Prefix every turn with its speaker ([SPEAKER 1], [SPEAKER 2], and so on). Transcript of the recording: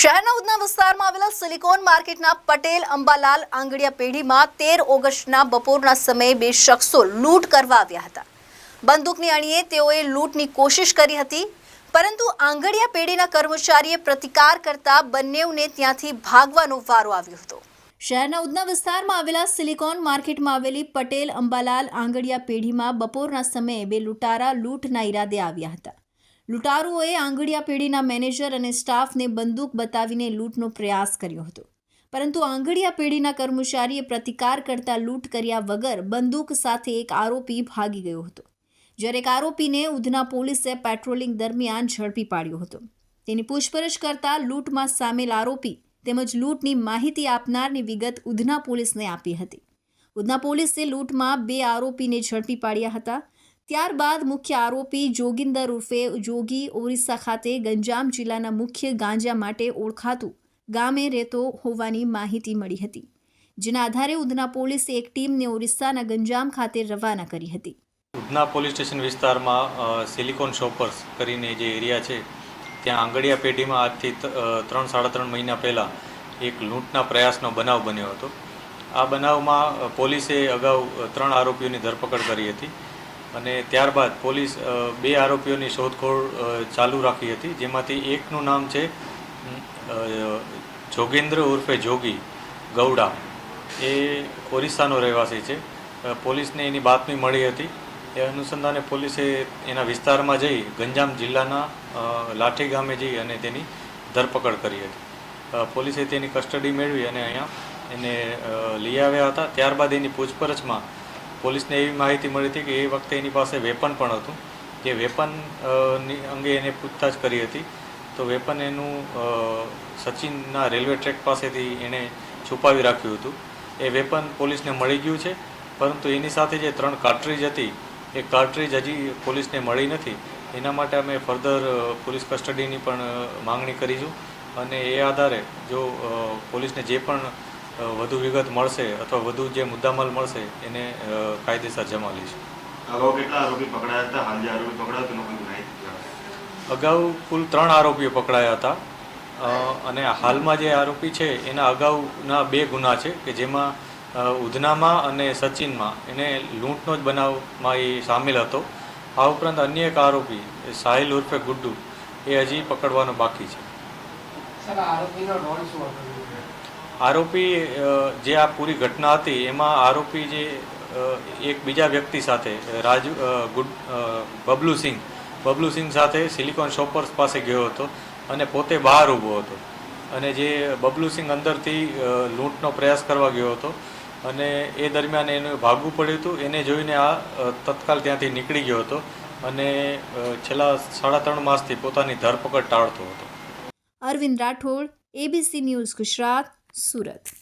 [SPEAKER 1] શહેરના ઉધના વિસ્તારમાં આવેલા સિલિકોન માર્કેટના પટેલ અંબાલાલ આંગડિયા પેઢીમાં તેર ઓગસ્ટના બપોરના સમયે બે શખ્સો લૂંટ કરવા આવ્યા હતા. બંદૂકની અણીએ તેઓએ લૂંટની કોશિશ કરી હતી, પરંતુ આંગડિયા પેઢીના કર્મચારીએ પ્રતિકાર કરતા બંનેઓને ત્યાંથી ભાગવાનો વારો આવ્યો હતો. શહેરના ઉધના વિસ્તારમાં આવેલા સિલિકોન માર્કેટમાં આવેલી પટેલ અંબાલાલ આંગડિયા પેઢીમાં બપોરના સમયે બે લૂંટારા લૂંટના ઈરાદે આવ્યા હતા. લૂંટારુઓએ આંગડિયા પેઢીના મેનેજર અને સ્ટાફને બંદૂક બતાવીને લૂંટનો પ્રયાસ કર્યો હતો. પરંતુ આંગડિયા પેઢીના કર્મચારીએ પ્રતિકાર કરતા લૂંટ કર્યા વગર બંદૂક સાથે એક આરોપી ભાગી ગયો હતો, જ્યારે એક આરોપીને ઉધના પોલીસે પેટ્રોલિંગ દરમિયાન ઝડપી પાડ્યો હતો. તેની પૂછપરછ કરતા લૂંટમાં સામેલ આરોપી તેમજ લૂંટની માહિતી આપનારની વિગત ઉધના પોલીસને આપી હતી. ઉધના પોલીસે લૂંટમાં બે આરોપીને ઝડપી પાડ્યા હતા ત્યારબાદ મુખ્ય આરોપી જોગિંદર ઉર્ફે જોગી ઓરિસ્સા ખાતે ગંજામ જિલ્લાના મુખ્ય ગાંજા માટે ઓળખાતું ગામે રહેતો હોવાની માહિતી મળી હતી, જેના આધારે ઉધના પોલીસે એક ટીમને ઓરિસ્સાના ગંજામ ખાતે રવાના કરી હતી.
[SPEAKER 2] ઉધના પોલીસ સ્ટેશન વિસ્તારમાં સિલિકોન શોપર્સ કરીને જે એરિયા છે, ત્યાં આંગળિયા પેઢીમાં આજથી ત્રણ, સાડા ત્રણ મહિના પહેલાં એક લૂંટના પ્રયાસનો બનાવ બન્યો હતો. આ બનાવમાં પોલીસે અગાઉ ત્રણ આરોપીઓની ધરપકડ કરી હતી. અને ત્યારબાદ પોલીસ બે આરોપીઓની શોધખોળ ચાલુ રાખી હતી, જેમાંથી એકનું નામ છે જોગેન્દ્ર ઉર્ફે જોગી ગૌડા. એ ઓરિસ્સાનો રહેવાસી છે. પોલીસને એની બાતમી મળી હતી. એ અનુસંધાને પોલીસે એના વિસ્તારમાં જઈ ગંજામ જિલ્લાના લાઠી ગામે જઈ અને તેની ધરપકડ કરી હતી. પોલીસે તેની કસ્ટડી મેળવી અને અહીંયા એને લઈ આવ્યા હતા. ત્યારબાદ એની પૂછપરછમાં પોલીસને એવી માહિતી મળી હતી કે એ વખતે એની પાસે વેપન પણ હતું. જે વેપન અંગે એને પૂછતાછ કરી હતી. તો વેપન એનું સચિનના રેલવે ટ્રેક પાસેથી એણે છુપાવી રાખ્યું હતું. એ વેપન પોલીસને મળી ગયું છે, પરંતુ એની સાથે જે ત્રણ કાર્ટ્રીજ હતી, એ કાર્ટ્રીજ હજી પોલીસને મળી નથી. એના માટે અમે ફર્ધર પોલીસ કસ્ટડીની પણ માંગણી કરીશું. અને એ આધારે જો પોલીસને જે પણ વધુ વિગત મળશે અથવા વધુ જે મુદ્દામાલ મળશે એને કાયદેસર જમા લઈશું.
[SPEAKER 3] અગાઉ કેટલા આરોપી પકડાયા હતા? હાલ જે આરોપી પકડાયો તેનો કોઈ માહિતી
[SPEAKER 2] અગાઉ કુલ ત્રણ આરોપીઓ પકડાયા હતા. અને હાલમાં જે આરોપી છે એના અગાઉના બે ગુના છે કે જેમાં ઉધનામાં અને સચિનમાં. એને લૂંટનો જ બનાવમાં એ સામેલ હતો. આ ઉપરાંત અન્ય એક આરોપી સાહિલ ઉર્ફે ગુડ્ડુ એ હજી પકડવાનો બાકી છે.
[SPEAKER 4] સર આરોપીનો રોલ શું હતો?
[SPEAKER 2] આરોપી જે આ પૂરી ઘટના હતી, એમાં આરોપી જે એક બીજા વ્યક્તિ સાથે, રાજુ ગુડ બબલુસિંહ બબલુ સિંહ બબલુ સિંહ સાથે સિલિકોન શોપર્સ પાસે ગયો હતો અને પોતે બહાર ઊભો હતો. અને જે બબલુસિંહ અંદરથી લૂંટનો પ્રયાસ કરવા ગયો હતો અને એ દરમિયાન એને ભાગવું પડ્યું હતું. એને જોઈને આ તત્કાલ ત્યાંથી નીકળી ગયો હતો અને છેલ્લા સાડા ત્રણ માસથી પોતાની ધરપકડ ટાળતો હતો.
[SPEAKER 1] Arvind Rathod ABC news Gujarat. Surat.